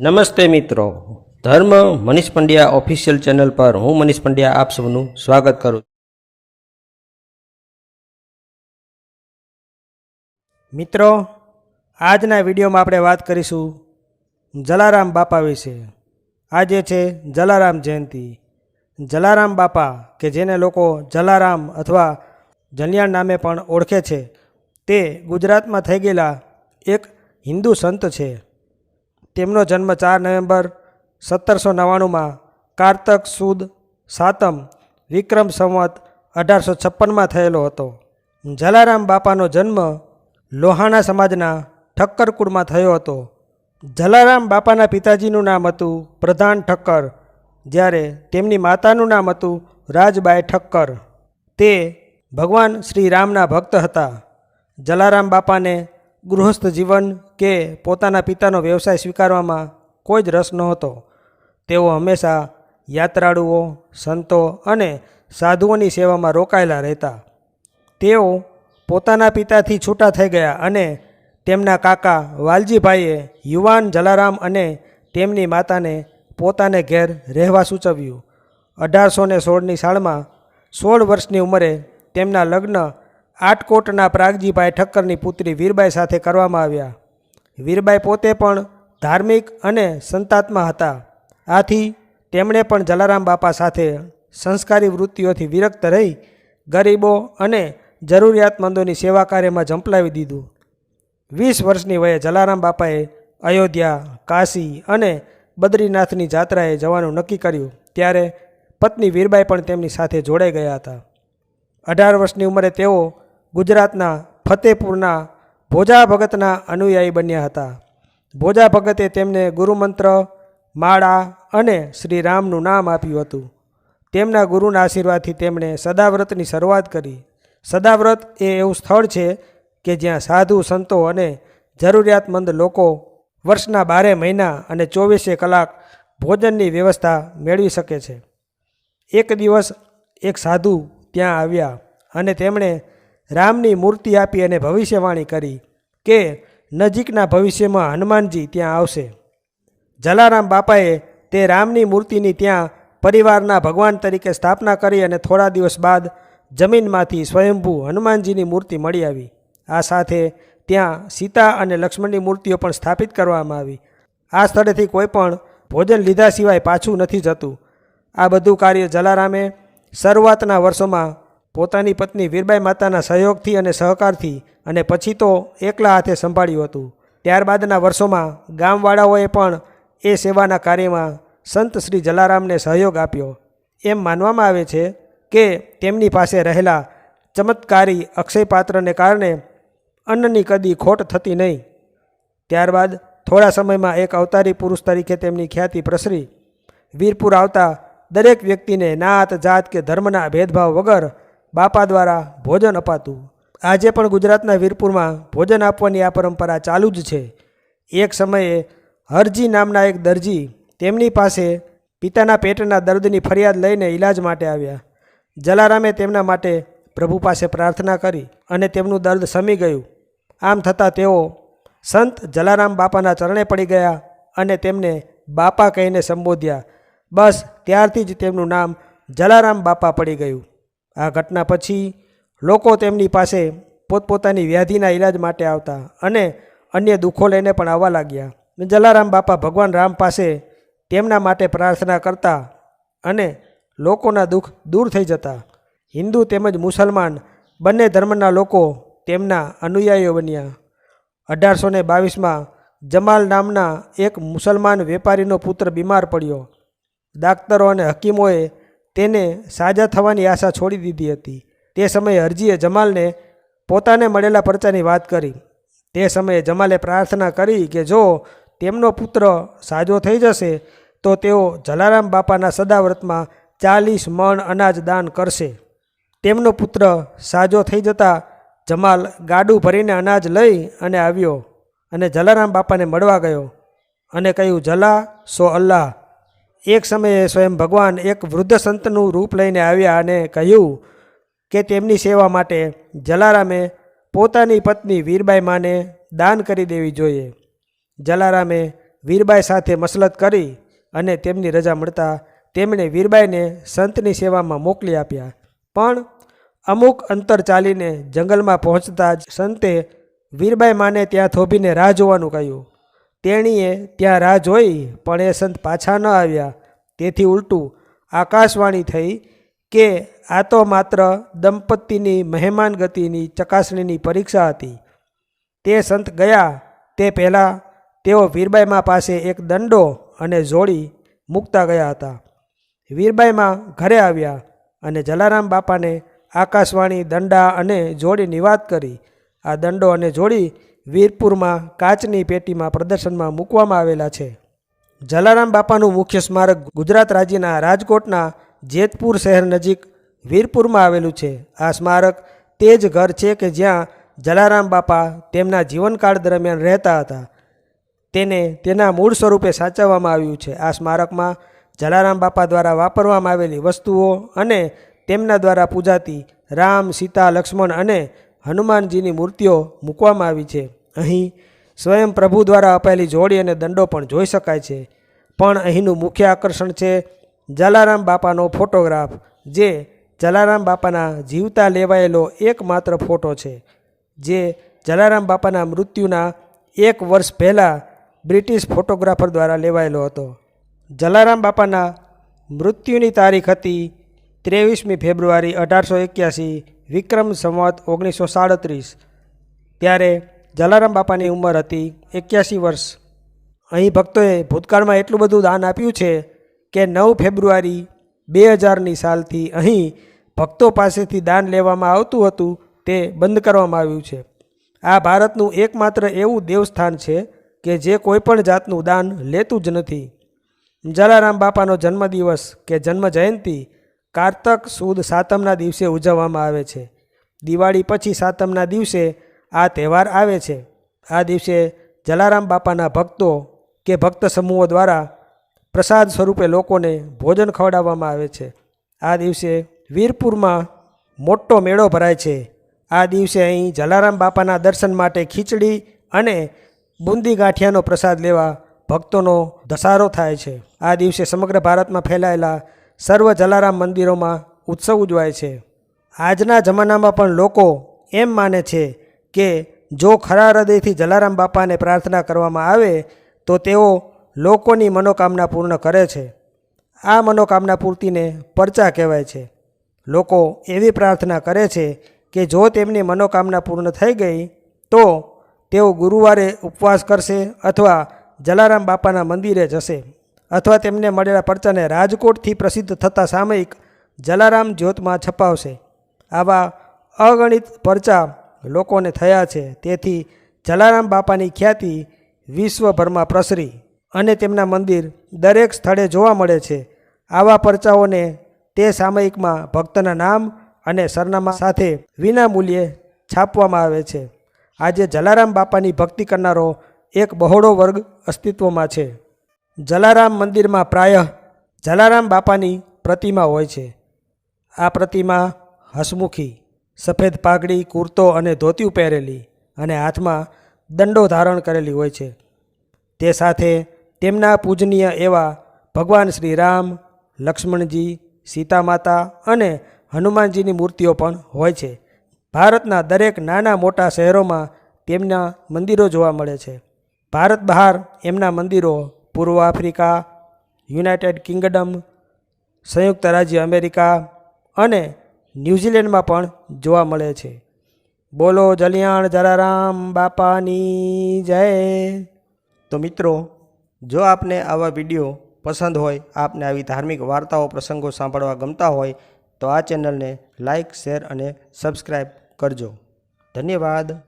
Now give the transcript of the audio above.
નમસ્તે મિત્રો. ધર્મ મનીષ પંડ્યા ઓફિશિયલ ચેનલ પર હું મનીષ પંડ્યા આપ સૌનું સ્વાગત કરું મિત્રો, આજના વિડીયોમાં આપણે વાત કરીશું જલારામ બાપા વિશે. આજે છે જલારામ જયંતિ. જલારામ બાપા, કે જેને લોકો જલારામ અથવા જલિયાણ નામે પણ ઓળખે છે, તે ગુજરાતમાં થઈ ગયેલા એક હિન્દુ સંત છે. તેમનો જન્મ ચાર નવેમ્બર સત્તરસો નવ્વાણુંમાં કારતક સુદ સાતમ વિક્રમ સંવત અઢારસો છપ્પનમાં થયેલો હતો. જલારામ બાપાનો જન્મ લોહાણા સમાજના ઠક્કર કુળમાં થયો હતો. જલારામ બાપાના પિતાજીનું નામ હતું પ્રધાન ઠક્કર, જ્યારે તેમની માતાનું નામ હતું રાજબાઈ ઠક્કર. તે ભગવાન શ્રી રામના ભક્ત હતા. જલારામ બાપાને ગૃહસ્થ જીવન કે પોતાના પિતાનો વ્યવસાય સ્વીકારવામાં કોઈ જ રસ નહોતો. તેઓ હંમેશા યાત્રાળુઓ, સંતો અને સાધુઓની સેવામાં રોકાયેલા રહેતા. તેઓ પોતાના પિતાથી છૂટા થઈ ગયા અને તેમના કાકા વાલજીભાઈએ યુવાન જલારામ અને તેમની માતાને પોતાને ઘેર રહેવા સૂચવ્યું. અઢારસો ને સોળની સાલમાં સોળ વર્ષની ઉંમરે તેમના લગ્ન આટકોટના પ્રાગજીભાઈ ઠક્કરની પુત્રી વીરબાઈ સાથે કરવામાં આવ્યા. વીરબાઈ પોતે પણ ધાર્મિક અને સંતાત્મા હતા. આથી તેમણે પણ જલારામ બાપા સાથે સંસ્કારી વૃત્તિઓથી વિરક્ત રહી, ગરીબો અને જરૂરિયાતમંદોની સેવા કાર્યમાં ઝંપલાવી દીધું. વીસ વર્ષની વયે જલારામ બાપાએ અયોધ્યા, કાશી અને બદ્રીનાથની જાત્રાએ જવાનું નક્કી કર્યું. ત્યારે પત્ની વીરબાઈ પણ તેમની સાથે જોડાઈ ગયા હતા. અઢાર વર્ષની ઉંમરે તેઓ ગુજરાતના ફતેપુરના ભોજા ભગતના અનુયાયી બન્યા હતા. ભોજા ભગતે તેમને ગુરુમંત્ર, માળા અને શ્રી રામનું નામ આપ્યું હતું. તેમના ગુરુના આશીર્વાદથી તેમણે સદાવ્રતની શરૂઆત કરી. સદાવ્રત એ એવું સ્થળ છે કે જ્યાં સાધુ, સંતો અને જરૂરિયાતમંદ લોકો વર્ષના બારે મહિના અને ચોવીસે કલાક ભોજનની વ્યવસ્થા મેળવી શકે છે. એક દિવસ એક સાધુ ત્યાં આવ્યા અને તેમણે રામની મૂર્તિ આપી અને ભવિષ્યવાણી કરી કે નજીકના ભવિષ્યમાં હનુમાનજી ત્યાં આવશે. જલારામ બાપાએ તે રામની મૂર્તિની ત્યાં પરિવારના ભગવાન તરીકે સ્થાપના કરી અને થોડા દિવસ બાદ જમીનમાંથી સ્વયંભૂ હનુમાનજીની મૂર્તિ મળી આવી. આ સાથે ત્યાં સીતા અને લક્ષ્મણની મૂર્તિઓ પણ સ્થાપિત કરવામાં આવી. આ સ્થળેથી કોઈ પણ ભોજન લીધા સિવાય પાછું નથી જતું. આ બધું કાર્ય જલારામે શરૂઆતના વર્ષોમાં પોતાની પત્ની વીરબાઈ માતાના સહયોગથી અને સહકારથી અને પછી તો એકલા હાથે સંભાળ્યું હતું. ત્યારબાદના વર્ષોમાં ગામવાળાઓએ પણ એ સેવાના કાર્યમાં સંત શ્રી જલારામને સહયોગ આપ્યો. એમ માનવામાં આવે છે કે તેમની પાસે રહેલા ચમત્કારી અક્ષયપાત્રને કારણે અન્નની કદી ખોટ થતી નહીં. ત્યારબાદ થોડા સમયમાં એક અવતારી પુરુષ તરીકે તેમની ખ્યાતિ પ્રસરી. વીરપુર આવતા દરેક વ્યક્તિને નાત, જાત કે ધર્મના ભેદભાવ વગર બાપા દ્વારા ભોજન અપાતું. આજે પણ ગુજરાતના વીરપુરમાં ભોજન આપવાની આ પરંપરા ચાલુ જ છે. એક સમયે હરજી નામના એક દરજી તેમની પાસે પિતાના પેટના દર્દની ફરિયાદ લઈને ઈલાજ માટે આવ્યા. જલારામે તેમના માટે પ્રભુ પાસે પ્રાર્થના કરી અને તેમનું દર્દ શમી ગયું. આમ થતાં તેઓ સંત જલારામ બાપાના ચરણે પડી ગયા અને તેમને બાપા કહીને સંબોધ્યા. બસ ત્યારથી જ તેમનું નામ જલારામ બાપા પડી ગયું. આ ઘટના પછી લોકો તેમની પાસે પોતપોતાની વ્યાધિના ઈલાજ માટે આવતા અને અન્ય દુઃખો લઈને પણ આવવા લાગ્યા. જલારામ બાપા ભગવાન રામ પાસે તેમના માટે પ્રાર્થના કરતા અને લોકોના દુઃખ દૂર થઈ જતા. હિન્દુ તેમજ મુસલમાન બંને ધર્મના લોકો તેમના અનુયાયીઓ બન્યા. અઢારસો ને બાવીસમાં જમાલ નામના એક મુસલમાન વેપારીનો પુત્ર બીમાર પડ્યો. ડાક્ટરો અને હકીમોએ તેને સાજા થવાની આશા છોડી દીધી હતી. તે સમયે હરજીએ જમાલને પોતાને મળેલા પરચાની વાત કરી. તે સમયે જમાલે પ્રાર્થના કરી કે જો તેમનો પુત્ર સાજો થઈ જશે, તો તેઓ જલારામ બાપાના સદાવ્રતમાં ચાલીસ મણ અનાજ દાન કરશે. તેમનો પુત્ર સાજો થઈ જતા જમાલ ગાડું ભરીને અનાજ લઈ અને આવ્યો અને જલારામ બાપાને મળવા ગયો અને કહ્યું, જલા, સો અલ્લાહ એક સમયે સ્વયં ભગવાન એક વૃદ્ધ સંતનું રૂપ લઈને આવ્યા અને કહ્યું કે તેમની સેવા માટે જલારામે પોતાની પત્ની વીરબાઈ માને દાન કરી દેવી જોઈએ. જલારામે વીરબાઈ સાથે મસલત કરી અને તેમની રજા મળતા તેમણે વીરબાઈને સંતની સેવામાં મોકલી આપ્યા. પણ અમુક અંતર ચાલીને જંગલમાં પહોંચતા જ સંતે વીરબાઈ માને ત્યાં થોભીને રાહ જોવાનું કહ્યું. તેણીએ ત્યાં રાહ જોઈ, પણ એ સંત પાછા ન આવ્યા. તેથી ઉલટું આકાશવાણી થઈ કે આ તો માત્ર દંપતીની મહેમાન ગતિની ચકાસણીની પરીક્ષા હતી. તે સંત ગયા, તે પહેલાં તેઓ વીરબાઈમાં પાસે એક દંડો અને જોડી મૂકતા ગયા હતા. વીરબાઈમાં ઘરે આવ્યા અને જલારામ બાપાને આકાશવાણી દંડા અને જોડીની વાત કરી. આ દંડો અને જોડી વીરપુરમાં કાચની પેટીમાં પ્રદર્શનમાં મૂકવામાં આવેલા છે. જલારામ બાપાનું મુખ્ય સ્મારક ગુજરાત રાજ્યના રાજકોટના જેતપુર શહેર નજીક વીરપુરમાં આવેલું છે. આ સ્મારક તે જ ઘર છે કે જ્યાં જલારામ બાપા તેમના જીવનકાળ દરમિયાન રહેતા હતા. તેને તેના મૂળ સ્વરૂપે સાચવવામાં આવ્યું છે. આ સ્મારકમાં જલારામ બાપા દ્વારા વાપરવામાં આવેલી વસ્તુઓ અને તેમના દ્વારા પૂજાતી રામ, સીતા, લક્ષ્મણ અને હનુમાનજીની મૂર્તિઓ મૂકવામાં આવી છે. અહીં સ્વયં પ્રભુ દ્વારા અપાયેલી જોડી અને દંડો પણ જોઈ શકાય છે. પણ અહીંનું મુખ્ય આકર્ષણ છે જલારામ બાપાનો ફોટોગ્રાફ, જે જલારામ બાપાના જીવતા લેવાયેલો એકમાત્ર ફોટો છે, જે જલારામ બાપાના મૃત્યુના એક વર્ષ પહેલાં બ્રિટિશ ફોટોગ્રાફર દ્વારા લેવાયેલો હતો. જલારામ બાપાના મૃત્યુની તારીખ હતી ત્રેવીસમી ફેબ્રુઆરી અઢારસો એક્યાસી, વિક્રમ સંવત ઓગણીસો સાડત્રીસ. ત્યારે જલારામ બાપાની ઉંમર હતી એક્યાસી વર્ષ. અહીં ભક્તોએ ભૂતકાળમાં એટલું બધું દાન આપ્યું છે કે નવ ફેબ્રુઆરી બે હજારની સાલથી અહીં ભક્તો પાસેથી દાન લેવામાં આવતું હતું તે બંધ કરવામાં આવ્યું છે. આ ભારતનું એકમાત્ર એવું દેવસ્થાન છે કે જે કોઈપણ જાતનું દાન લેતું જ નથી. જલારામ બાપાનો જન્મદિવસ કે જન્મ જયંતિ કારતક સુદ સાતમના દિવસે ઉજવવામાં આવે છે. દિવાળી પછી સાતમના દિવસે આ તહેવાર આવે છે. આ દિવસે જલારામ બાપાના ભક્તો કે ભક્ત સમૂહો દ્વારા પ્રસાદ સ્વરૂપે લોકોને ભોજન ખવડાવવામાં આવે છે. આ દિવસે વીરપુરમાં મોટો મેળો ભરાય છે. આ દિવસે અહીં જલારામ બાપાના દર્શન માટે ખીચડી અને બુંદી ગાંઠિયાનો પ્રસાદ લેવા ભક્તોનો ધસારો થાય છે. આ દિવસે સમગ્ર ભારતમાં ફેલાયેલા સર્વ જલારામ મંદિરોમાં ઉત્સવ ઉજવાય છે. આજના જમાનામાં પણ લોકો એમ માને છે કે જો ખરા હૃદયથી જલારામ બાપાને પ્રાર્થના કરવામાં આવે, તો તેઓ લોકોની મનોકામના પૂર્ણ કરે છે. આ મનોકામના પૂર્તિને પરચા કહેવાય છે. લોકો એવી પ્રાર્થના કરે છે કે જો તેમની મનોકામના પૂર્ણ થઈ ગઈ, તો તેઓ ગુરુવારે ઉપવાસ કરશે અથવા જલારામ બાપાના મંદિરે જશે અથવા તેમને મળેલા પરચાને રાજકોટથી પ્રસિદ્ધ થતા સામયિક જલારામ જ્યોતમાં છપાવશે. આવા અગણિત પરચા લોકોને થયા છે. તેથી જલારામ બાપાની ખ્યાતિ વિશ્વભરમાં પ્રસરી અને તેમના મંદિર દરેક સ્થળે જોવા મળે છે. આવા પરચાઓને તે સામયિકમાં ભક્તના નામ અને સરનામા સાથે વિના મૂલ્યે છાપવામાં આવે છે. આજે જલારામ બાપાની ભક્તિ કરનારો એક બહોળો વર્ગ અસ્તિત્વમાં છે. જલારામ મંદિરમાં પ્રાયઃ જલારામ બાપાની પ્રતિમા હોય છે. આ પ્રતિમા હસમુખી સફેદ પાઘડી, કુર્તો અને ધોતિયું પહેરેલી અને હાથમાં દંડો ધારણ કરેલી હોય છે. તે સાથે તેમના પૂજનીય એવા ભગવાન શ્રી રામ, લક્ષ્મણજી સીતા માતા અને હનુમાનજીની મૂર્તિઓ પણ હોય છે. ભારતના દરેક નાના મોટા શહેરોમાં તેમના મંદિરો જોવા મળે છે. ભારત બહાર એમના મંદિરો પૂર્વ આફ્રિકા, યુનાઇટેડ કિંગડમ, સંયુક્ત રાજ્ય અમેરિકા અને ન્યૂઝીલેન્ડમાં પણ જોવા મળે છે. બોલો જલિયાણ જલારામ બાપાની જય. તો મિત્રો, જો આપને આવા વીડિયો પસંદ હોય, આપને આવી ધાર્મિક વાર્તાઓ, પ્રસંગો સાંભળવા ગમતા હોય, તો આ ચેનલને લાઇક શેર અને સબસ્ક્રાઈબ કરજો. ધન્યવાદ.